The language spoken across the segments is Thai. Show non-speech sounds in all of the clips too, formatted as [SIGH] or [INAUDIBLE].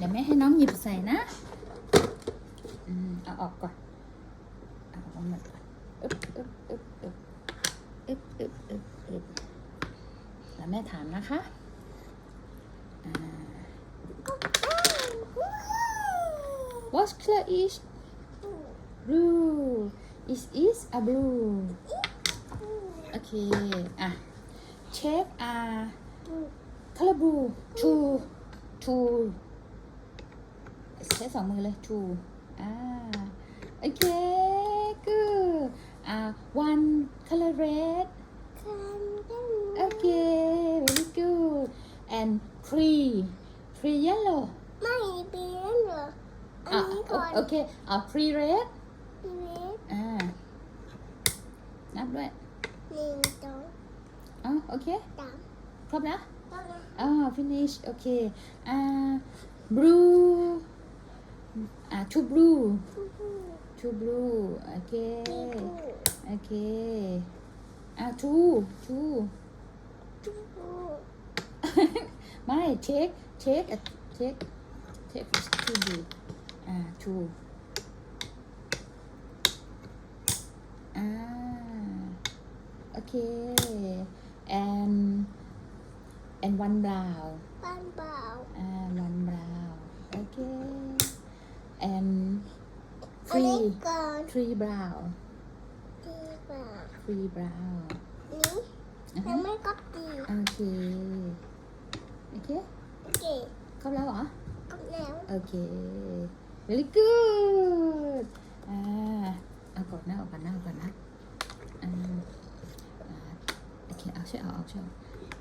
เดี๋ยวแม่ให้น้องหยิบใส่นะอืมเอาออกก่อนเอาออกมาก่อนอึ๊บอึ๊บอึ๊บอึ๊บอึ๊บอึ๊บอึ๊บอึ๊บแล้วแม่ถามนะคะอ่า What color is blue? Is is a blue? โอเค อะ check อ่า color blue two two ใช้สองมือเลย two อ่าโอเค good อ่า one color red โอเค very good and three three yellow ไม่เปลี่ยนเหรออันอะนี้ก่อนโอเคอ่า three red เปลี่ยนอ่า นับด้วยหนึ่งสองอ๋อโอเค สามครบแล้วต้องนะ อ่า finish โอเค อ่า blue อ่า Two blue. Two blue. Okay. Okay. Ah, two. Two. [LAUGHS] My take. Take. Take. Take is two blue. Ah, two. Ah. Okay. And and one brown. One brown. Ah, one brown. Okay. อันนี้ three ก่อน three brown ดีกว่า three brown นี้อ่ายัฮะงไม่ก็ดีโอเค โอเคโอเคครบแล้วเหรอ ก็แล้วโอเค very good อ่าเอากดหน้าออกก่อนหน้าออกก่อนนะอ่าอ่าโอเค เอาช่วยเอาเอาช่วยเอา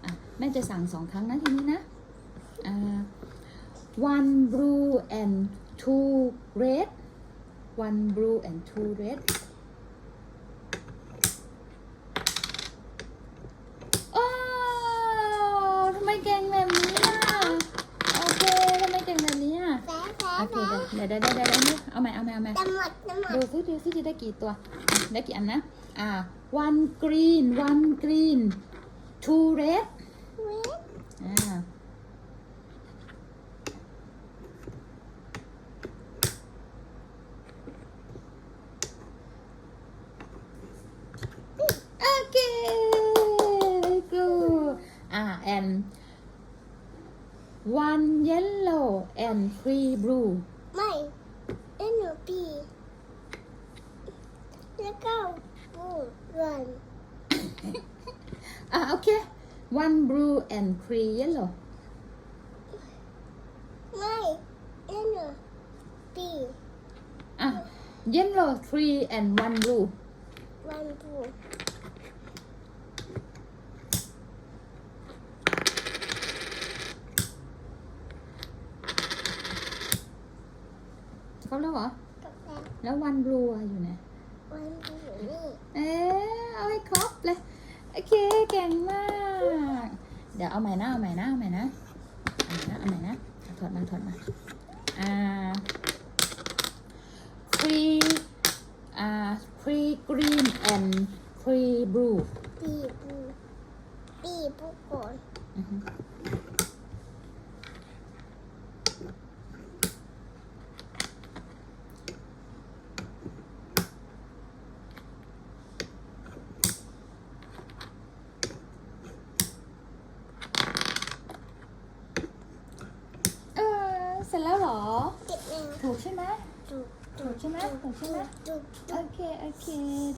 อะแม่จะสั่งสองครั้งนะทีนี้นะอ่า one blue and two red one blue and two red โอ้ทำไมเก่งแบบนี้อะ โอเค ทำไมเก่งแบบนี้อะแพ้แพ้โอเคแพ้เดี๋ยวเดี๋ยวเดี๋ยวเดี๋ยวเดี๋ยวเอาใหม่เอาใหม่เอาใหม่จะหมดจะหมดดูซิดูซิจะได้กี่ตัวอะได้กี่อันนะ อ่า one green one green two red เว้ยอ่า and one yellow and three blue. Mine, yellow B. Let go, blue, one. [LAUGHS] ah, okay. One blue and three yellow. Mine, yellow B. Ah, yellow, three and one blue. One blue. ปูครบแล้วเหรอกับแล้วแล้ว one blue อะอยู่ไหนวันปูอยู่นี่เอ๊ะเอาให้ครบเลยโอเคเก่งมาก เดี๋ยวเอาใหม่นะเอาใหม่นะเอาใหม่นะเอาใหม่นะเอาใหม่นะเอาถอดมันถอดมาอ่า three อ่า three green and three blue ปีปูปีปูก่อน อือฮึเออ เสร็จแล้วเหรอติดแล้วถูกใช่ไหมถูกถูกใช่ไหมถูกใช่ไหมถูกโอเค โอเค